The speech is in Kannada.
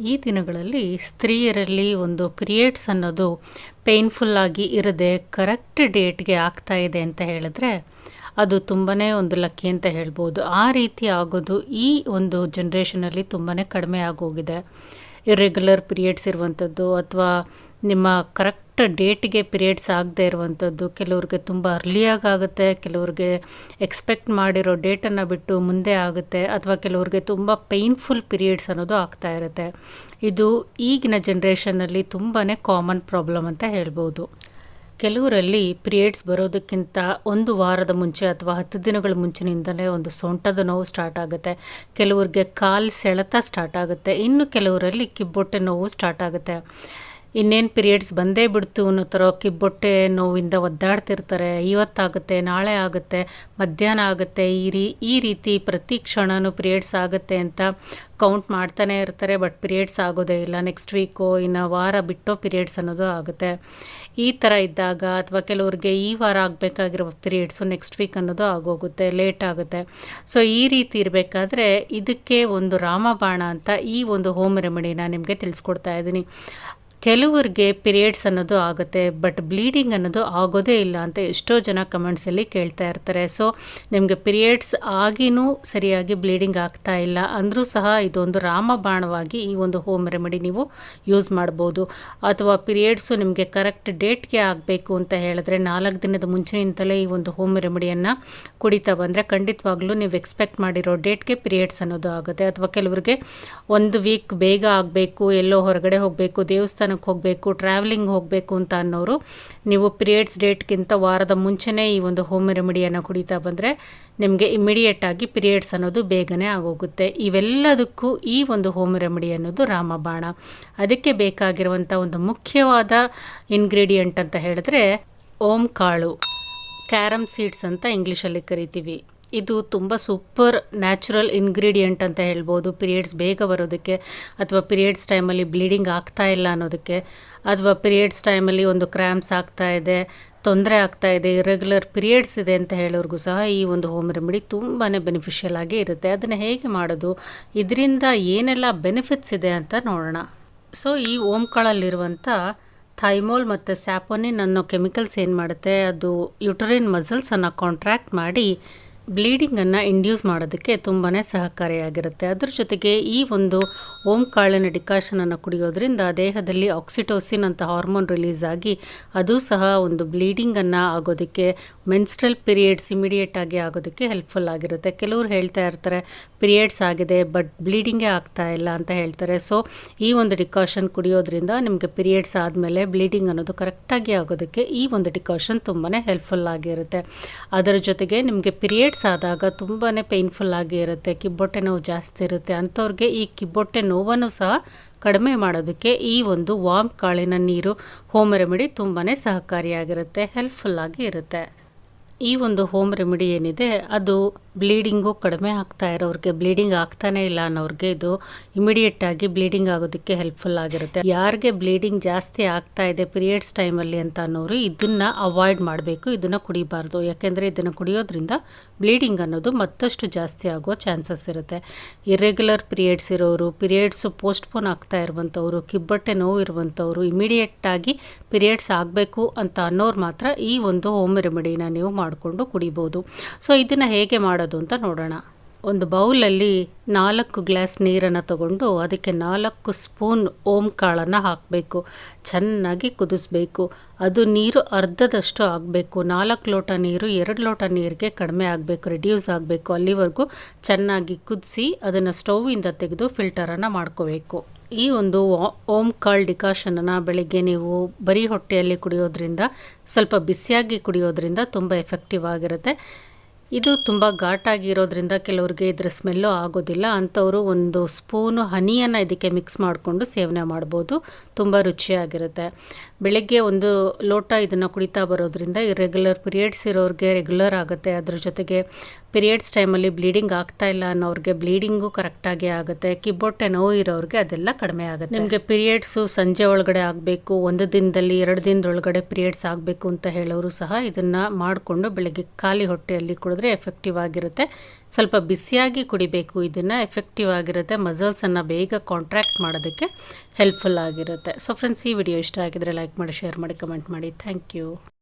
ಈ ದಿನಗಳಲ್ಲಿ ಸ್ತ್ರೀಯರಲ್ಲಿ ಒಂದು ಪಿರಿಯಡ್ಸ್ ಅನ್ನೋದು ಪೇಯ್ನ್ಫುಲ್ಲಾಗಿ ಇರದೆ ಕರೆಕ್ಟ್ ಡೇಟ್ಗೆ ಆಗ್ತಾ ಇದೆ ಅಂತ ಹೇಳಿದ್ರೆ ಅದು ತುಂಬಾ ಒಂದು ಲಕ್ಕಿ ಅಂತ ಹೇಳ್ಬೋದು. ಆ ರೀತಿ ಆಗೋದು ಈ ಒಂದು ಜನ್ರೇಷನಲ್ಲಿ ತುಂಬಾ ಕಡಿಮೆ ಆಗೋಗಿದೆ. ಇರ್ರೆಗ್ಯುಲರ್ ಪಿರಿಯಡ್ಸ್ ಇರುವಂಥದ್ದು ಅಥವಾ ನಿಮ್ಮ ಕರೆಕ್ಟ್ ಡೇಟ್ಗೆ ಪಿರಿಯಡ್ಸ್ ಆಗದೆ ಇರುವಂಥದ್ದು ಕೆಲವ್ರಿಗೆ ತುಂಬ ಅರ್ಲಿಯಾಗಿ ಆಗುತ್ತೆ, ಕೆಲವ್ರಿಗೆ ಎಕ್ಸ್ಪೆಕ್ಟ್ ಮಾಡಿರೋ ಡೇಟನ್ನು ಬಿಟ್ಟು ಮುಂದೆ ಆಗುತ್ತೆ ಅಥವಾ ಕೆಲವ್ರಿಗೆ ತುಂಬ ಪೇಯ್ನ್ಫುಲ್ ಪಿರಿಯಡ್ಸ್ ಅನ್ನೋದು ಆಗ್ತಾ ಇರುತ್ತೆ. ಇದು ಈಗಿನ ಜನ್ರೇಷನ್ನಲ್ಲಿ ತುಂಬಾ ಕಾಮನ್ ಪ್ರಾಬ್ಲಮ್ ಅಂತ ಹೇಳ್ಬೋದು. ಕೆಲವರಲ್ಲಿ ಪಿರಿಯಡ್ಸ್ ಬರೋದಕ್ಕಿಂತ ಒಂದು ವಾರದ ಮುಂಚೆ ಅಥವಾ ಹತ್ತು ದಿನಗಳ ಮುಂಚಿನಿಂದಲೇ ಒಂದು ಸೊಂಟದ ನೋವು ಸ್ಟಾರ್ಟ್ ಆಗುತ್ತೆ. ಕೆಲವ್ರಿಗೆ ಕಾಲು ಸೆಳೆತ ಸ್ಟಾರ್ಟ್ ಆಗುತ್ತೆ. ಇನ್ನು ಕೆಲವರಲ್ಲಿ ಕಿಬ್ಬೊಟ್ಟೆ ನೋವು ಸ್ಟಾರ್ಟ್ ಆಗುತ್ತೆ. ಇನ್ನೇನು ಪಿರಿಯಡ್ಸ್ ಬಂದೇ ಬಿಡ್ತು ಅನ್ನೋ ಥರ ಕಿಬ್ಬೊಟ್ಟೆ ನೋವಿಂದ ಒದ್ದಾಡ್ತಿರ್ತಾರೆ. ಇವತ್ತಾಗುತ್ತೆ, ನಾಳೆ ಆಗುತ್ತೆ, ಮಧ್ಯಾಹ್ನ ಆಗುತ್ತೆ, ಈ ರೀ, ಈ ರೀತಿ ಪ್ರತಿ ಕ್ಷಣವೂ ಪಿರಿಯಡ್ಸ್ ಆಗುತ್ತೆ ಅಂತ ಕೌಂಟ್ ಮಾಡ್ತಾನೆ ಇರ್ತಾರೆ ಬಟ್ ಪಿರಿಯಡ್ಸ್ ಆಗೋದೇ ಇಲ್ಲ. ನೆಕ್ಸ್ಟ್ ವೀಕು ಇನ್ನು ವಾರ ಬಿಟ್ಟೋ ಪಿರಿಯಡ್ಸ್ ಅನ್ನೋದು ಆಗುತ್ತೆ. ಈ ಥರ ಇದ್ದಾಗ ಅಥವಾ ಕೆಲವ್ರಿಗೆ ಈ ವಾರ ಆಗಬೇಕಾಗಿರೋ ಪಿರಿಯಡ್ಸು ನೆಕ್ಸ್ಟ್ ವೀಕ್ ಅನ್ನೋದು ಆಗೋಗುತ್ತೆ ಲೇಟ್ ಆಗುತ್ತೆ. ಸೊ ಈ ರೀತಿ ಇರಬೇಕಾದ್ರೆ ಇದಕ್ಕೆ ಒಂದು ರಾಮಬಾಣ ಅಂತ ಈ ಒಂದು ಹೋಮ್ ರೆಮಿಡಿನ ನಿಮಗೆ ತಿಳಿಸ್ಕೊಡ್ತಾ ಇದ್ದೀನಿ. ಕೆಲವ್ರಿಗೆ ಪಿರಿಯಡ್ಸ್ ಅನ್ನೋದು ಆಗುತ್ತೆ ಬಟ್ ಬ್ಲೀಡಿಂಗ್ ಅನ್ನೋದು ಆಗೋದೇ ಇಲ್ಲ ಅಂತ ಎಷ್ಟೋ ಜನ ಕಮೆಂಟ್ಸಲ್ಲಿ ಕೇಳ್ತಾ ಇರ್ತಾರೆ. ಸೊ ನಿಮಗೆ ಪಿರಿಯಡ್ಸ್ ಆಗಿನೂ ಸರಿಯಾಗಿ ಬ್ಲೀಡಿಂಗ್ ಆಗ್ತಾ ಇಲ್ಲ ಅಂದರೂ ಸಹ ಇದೊಂದು ರಾಮಬಾಣವಾಗಿ ಈ ಒಂದು ಹೋಮ್ ರೆಮಿಡಿ ನೀವು ಯೂಸ್ ಮಾಡ್ಬೋದು. ಅಥವಾ ಪಿರಿಯಡ್ಸು ನಿಮಗೆ ಕರೆಕ್ಟ್ ಡೇಟ್ಗೆ ಆಗಬೇಕು ಅಂತ ಹೇಳಿದ್ರೆ ನಾಲ್ಕು ದಿನದ ಮುಂಚೆಯಿಂದಲೇ ಈ ಒಂದು ಹೋಮ್ ರೆಮಿಡಿಯನ್ನು ಕುಡಿತಾ ಬಂದರೆ ಖಂಡಿತವಾಗ್ಲೂ ನೀವು ಎಕ್ಸ್ಪೆಕ್ಟ್ ಮಾಡಿರೋ ಡೇಟ್ಗೆ ಪಿರಿಯಡ್ಸ್ ಅನ್ನೋದು ಆಗುತ್ತೆ. ಅಥವಾ ಕೆಲವರಿಗೆ ಒಂದು ವೀಕ್ ಬೇಗ ಆಗಬೇಕು, ಎಲ್ಲೋ ಹೊರಗಡೆ ಹೋಗಬೇಕು, ದೇವಸ್ಥಾನ ದೇವಸ್ಥಾನಕ್ಕೆ ಹೋಗಬೇಕು ಟ್ರಾವೆಲಿಂಗ್ ಹೋಗಬೇಕು ಅಂತ ಅನ್ನೋರು, ನೀವು ಪಿರಿಯಡ್ಸ್ ಡೇಟ್ಗಿಂತ ವಾರದ ಮುಂಚೆನೇ ಈ ಒಂದು ಹೋಮ್ ರೆಮಿಡಿಯನ್ನು ಕುಡಿತಾ ಬಂದರೆ ನಿಮಗೆ ಇಮಿಡಿಯೇಟಾಗಿ ಪಿರಿಯಡ್ಸ್ ಅನ್ನೋದು ಬೇಗನೆ ಆಗೋಗುತ್ತೆ. ಇವೆಲ್ಲದಕ್ಕೂ ಈ ಒಂದು ಹೋಮ್ ರೆಮಿಡಿ ಅನ್ನೋದು ರಾಮಬಾಣ. ಅದಕ್ಕೆ ಬೇಕಾಗಿರುವಂಥ ಒಂದು ಮುಖ್ಯವಾದ ಇಂಗ್ರೀಡಿಯೆಂಟ್ ಅಂತ ಹೇಳಿದ್ರೆ ಓಂ ಕಾಳು, ಕ್ಯಾರಮ್ ಸೀಡ್ಸ್ ಅಂತ ಇಂಗ್ಲೀಷಲ್ಲಿ ಕರಿತೀವಿ. ಇದು ತುಂಬ ಸೂಪರ್ ನ್ಯಾಚುರಲ್ ಇಂಗ್ರೀಡಿಯೆಂಟ್ ಅಂತ ಹೇಳ್ಬೋದು. ಪಿರಿಯಡ್ಸ್ ಬೇಗ ಬರೋದಕ್ಕೆ ಅಥವಾ ಪಿರಿಯಡ್ಸ್ ಟೈಮಲ್ಲಿ ಬ್ಲೀಡಿಂಗ್ ಆಗ್ತಾ ಇಲ್ಲ ಅನ್ನೋದಕ್ಕೆ ಅಥವಾ ಪಿರಿಯಡ್ಸ್ ಟೈಮಲ್ಲಿ ಒಂದು ಕ್ರ್ಯಾಂಪ್ಸ್ ಆಗ್ತಾ ಇದೆ, ತೊಂದರೆ ಆಗ್ತಾ ಇದೆ ಇರೆಗ್ಯುಲರ್ ಪಿರಿಯಡ್ಸ್ ಇದೆ ಅಂತ ಹೇಳೋರಿಗೂ ಸಹ ಈ ಒಂದು ಹೋಮ್ ರೆಮಿಡಿ ತುಂಬಾ ಬೆನಿಫಿಷಿಯಲ್ ಆಗಿ ಇರುತ್ತೆ. ಅದನ್ನು ಹೇಗೆ ಮಾಡೋದು? ಇದರಿಂದ ಏನೆಲ್ಲ ಬೆನಿಫಿಟ್ಸ್ ಇದೆ ಅಂತ ನೋಡೋಣ. ಸೊ ಈ ಓಂಕಾಳಲ್ಲಿರುವಂಥ ಥೈಮೋಲ್ ಮತ್ತು ಸ್ಯಾಪೋನಿನ್ ಅನ್ನೋ ಕೆಮಿಕಲ್ಸ್ ಏನು ಮಾಡುತ್ತೆ? ಅದು ಯುಟರಿನ್ ಮಸಲ್ಸನ್ನು ಕಾಂಟ್ರ್ಯಾಕ್ಟ್ ಮಾಡಿ ಬ್ಲೀಡಿಂಗನ್ನು ಇಂಡ್ಯೂಸ್ ಮಾಡೋದಕ್ಕೆ ತುಂಬಾ ಸಹಕಾರಿಯಾಗಿರುತ್ತೆ. ಅದ್ರ ಜೊತೆಗೆ ಈ ಒಂದು ಓಂ ಕಾಳಿನ ಡಿಕಾಷನನ್ನು ಕುಡಿಯೋದ್ರಿಂದ ದೇಹದಲ್ಲಿ ಆಕ್ಸಿಟೋಸಿನ್ ಅಂತ ಹಾರ್ಮೋನ್ ರಿಲೀಸ್ ಆಗಿ ಅದು ಸಹ ಒಂದು ಬ್ಲೀಡಿಂಗನ್ನು ಆಗೋದಕ್ಕೆ ಮೆನ್ಸ್ಟ್ರಲ್ ಪೀರಿಯಡ್ಸ್ ಇಮಿಡಿಯೇಟ್ ಆಗಿ ಆಗೋದಕ್ಕೆ ಹೆಲ್ಪ್ಫುಲ್ ಆಗಿರುತ್ತೆ. ಕೆಲವರು ಹೇಳ್ತಾ ಇರ್ತಾರೆ ಪಿರಿಯಡ್ಸ್ ಆಗಿದೆ ಬಟ್ ಬ್ಲೀಡಿಂಗೇ ಆಗ್ತಾ ಇಲ್ಲ ಅಂತ ಹೇಳ್ತಾರೆ. ಸೊ ಈ ಒಂದು ಡಿಕಾಷನ್ ಕುಡಿಯೋದ್ರಿಂದ ನಿಮಗೆ ಪಿರಿಯಡ್ಸ್ ಆದಮೇಲೆ ಬ್ಲೀಡಿಂಗ್ ಅನ್ನೋದು ಕರೆಕ್ಟಾಗಿ ಆಗೋದಕ್ಕೆ ಈ ಒಂದು ಡಿಕಾಷನ್ ತುಂಬಾ ಹೆಲ್ಪ್ಫುಲ್ ಆಗಿರುತ್ತೆ. ಅದರ ಜೊತೆಗೆ ನಿಮಗೆ ಪಿರಿಯಡ್ಸ್ ಆದಾಗ ತುಂಬಾ ಪೇನ್ಫುಲ್ ಆಗಿ ಇರುತ್ತೆ, ಕಿಬ್ಬೊಟ್ಟೆ ನೋವು ಜಾಸ್ತಿ ಇರುತ್ತೆ. ಅಂಥವ್ರಿಗೆ ಈ ಕಿಬ್ಬೊಟ್ಟೆ ನೋವನ್ನು ಸಹ ಕಡಿಮೆ ಮಾಡೋದಕ್ಕೆ ಈ ಒಂದು ವಾಮ್ ಕಾಳಿನ ನೀರು ಹೋಮ್ ರೆಮಿಡಿ ತುಂಬಾ ಸಹಕಾರಿಯಾಗಿರುತ್ತೆ ಹೆಲ್ಪ್ಫುಲ್ಲಾಗಿ ಇರುತ್ತೆ. ಈ ಒಂದು ಹೋಮ್ ರೆಮಿಡಿ ಏನಿದೆ, ಅದು ಬ್ಲೀಡಿಂಗು ಕಡಿಮೆ ಆಗ್ತಾ ಇರೋರಿಗೆ ಬ್ಲೀಡಿಂಗ್ ಆಗ್ತಾನೆ ಇಲ್ಲ ಅನ್ನೋರಿಗೆ ಇದು ಇಮಿಡಿಯೇಟಾಗಿ ಬ್ಲೀಡಿಂಗ್ ಆಗೋದಕ್ಕೆ ಹೆಲ್ಪ್ಫುಲ್ ಆಗಿರುತ್ತೆ. ಯಾರಿಗೆ ಬ್ಲೀಡಿಂಗ್ ಜಾಸ್ತಿ ಆಗ್ತಾ ಇದೆ ಪೀರಿಯಡ್ಸ್ ಟೈಮಲ್ಲಿ ಅಂತ ಅನ್ನೋರು ಇದನ್ನು ಅವಾಯ್ಡ್ ಮಾಡಬೇಕು, ಇದನ್ನು ಕುಡಿಬಾರ್ದು. ಯಾಕೆಂದರೆ ಇದನ್ನು ಕುಡಿಯೋದ್ರಿಂದ ಬ್ಲೀಡಿಂಗ್ ಅನ್ನೋದು ಮತ್ತಷ್ಟು ಜಾಸ್ತಿ ಆಗುವ ಚಾನ್ಸಸ್ ಇರುತ್ತೆ. ಇರೆಗ್ಯುಲರ್ ಪಿರಿಯಡ್ಸ್ ಇರೋರು ಪಿರಿಯಡ್ಸು ಪೋಸ್ಟ್ಪೋನ್ ಆಗ್ತಾ ಇರುವಂಥವ್ರು, ಕಿಬ್ಬಟ್ಟೆ ನೋವು ಇರುವಂಥವ್ರು ಇಮಿಡಿಯೇಟಾಗಿ ಪಿರಿಯಡ್ಸ್ ಆಗಬೇಕು ಅಂತ ಅನ್ನೋರು ಮಾತ್ರ ಈ ಒಂದು ಹೋಮ್ ರೆಮಿಡಿನ ನೀವು ಮಾಡಿಕೊಂಡು ಕುಡಿಬೋದು. ಸೊ ಇದನ್ನು ಹೇಗೆ ಮಾಡೋದು ಅಂತ ನೋಡೋಣ. ಒಂದು ಬೌಲಲ್ಲಿ ನಾಲ್ಕು ಗ್ಲಾಸ್ ನೀರನ್ನು ತಗೊಂಡು ಅದಕ್ಕೆ ನಾಲ್ಕು ಸ್ಪೂನ್ ಓಂ ಕಾಳನ್ನು ಹಾಕಬೇಕು. ಚೆನ್ನಾಗಿ ಕುದಿಸ್ಬೇಕು. ಅದು ನೀರು ಅರ್ಧದಷ್ಟು ಆಗಬೇಕು. ನಾಲ್ಕು ಲೋಟ ನೀರು, ಎರಡು ಲೋಟ ನೀರಿಗೆ ಕಡಿಮೆ ಆಗಬೇಕು, ರಿಡ್ಯೂಸ್ ಆಗಬೇಕು. ಅಲ್ಲಿವರೆಗೂ ಚೆನ್ನಾಗಿ ಕುದಿಸಿ ಅದನ್ನು ಸ್ಟೌವಿಂದ ತೆಗೆದು ಫಿಲ್ಟರನ್ನು ಮಾಡ್ಕೋಬೇಕು. ಈ ಒಂದು ಓಂ ಕಾಳ್ ಡಿಕಾಷನನ್ನು ಬೆಳಿಗ್ಗೆ ನೀವು ಬರೀ ಹೊಟ್ಟೆಯಲ್ಲಿ ಕುಡಿಯೋದ್ರಿಂದ, ಸ್ವಲ್ಪ ಬಿಸಿಯಾಗಿ ಕುಡಿಯೋದ್ರಿಂದ ತುಂಬ ಎಫೆಕ್ಟಿವ್ ಆಗಿರುತ್ತೆ. ಇದು ತುಂಬ ಘಾಟಾಗಿರೋದ್ರಿಂದ ಕೆಲವ್ರಿಗೆ ಇದರ ಸ್ಮೆಲ್ಲು ಆಗೋದಿಲ್ಲ. ಅಂಥವರು ಒಂದು ಸ್ಪೂನು ಹನಿಯನ್ನು ಇದಕ್ಕೆ ಮಿಕ್ಸ್ ಮಾಡಿಕೊಂಡು ಸೇವನೆ ಮಾಡ್ಬೋದು. ತುಂಬ ರುಚಿಯಾಗಿರುತ್ತೆ. ಬೆಳಗ್ಗೆ ಒಂದು ಲೋಟ ಇದನ್ನು ಕುಡಿತಾ ಬರೋದ್ರಿಂದ ರೆಗ್ಯುಲರ್ ಪಿರಿಯಡ್ಸ್ ಇರೋರಿಗೆ ರೆಗ್ಯುಲರ್ ಆಗುತ್ತೆ. ಅದ್ರ ಜೊತೆಗೆ ಪಿರಿಯಡ್ಸ್ ಟೈಮಲ್ಲಿ ಬ್ಲೀಡಿಂಗ್ ಆಗ್ತಾ ಇಲ್ಲ ಅನ್ನೋರಿಗೆ ಬ್ಲೀಡಿಂಗು ಕರೆಕ್ಟಾಗಿ ಆಗುತ್ತೆ. ಕಿಬ್ಬೊಟ್ಟೆ ನೋವು ಇರೋರಿಗೆ ಅದೆಲ್ಲ ಕಡಿಮೆ ಆಗುತ್ತೆ. ನಿಮಗೆ ಪಿರಿಯಡ್ಸು ಸಂಜೆ ಒಳಗಡೆ ಆಗಬೇಕು, ಒಂದು ದಿನದಲ್ಲಿ ಎರಡು ದಿನದೊಳಗಡೆ ಪಿರಿಯಡ್ಸ್ ಆಗಬೇಕು ಅಂತ ಹೇಳೋರು ಸಹ ಇದನ್ನು ಮಾಡಿಕೊಂಡು ಬೆಳಗ್ಗೆ ಖಾಲಿ ಹೊಟ್ಟೆಯಲ್ಲಿ ಕುಡಿದ್ರೆ ಎಫೆಕ್ಟಿವ್ ಆಗಿರುತ್ತೆ. ಸ್ವಲ್ಪ ಬಿಸಿಯಾಗಿ ಕುಡಿಬೇಕು, ಇದನ್ನು ಎಫೆಕ್ಟಿವ್ ಆಗಿರುತ್ತೆ. ಮಸಲ್ಸನ್ನು ಬೇಗ ಕಾಂಟ್ರ್ಯಾಕ್ಟ್ ಮಾಡೋದಕ್ಕೆ ಹೆಲ್ಪ್ಫುಲ್ ಆಗಿರುತ್ತೆ. ಸೊ ಫ್ರೆಂಡ್ಸ್ ಈ ವಿಡಿಯೋ ಇಷ್ಟ ಆಗಿದ್ರೆ ಲೈಕ್ ಮಾಡಿ ಶೇರ್ ಮಾಡಿ ಕಮೆಂಟ್ ಮಾಡಿ. Thank you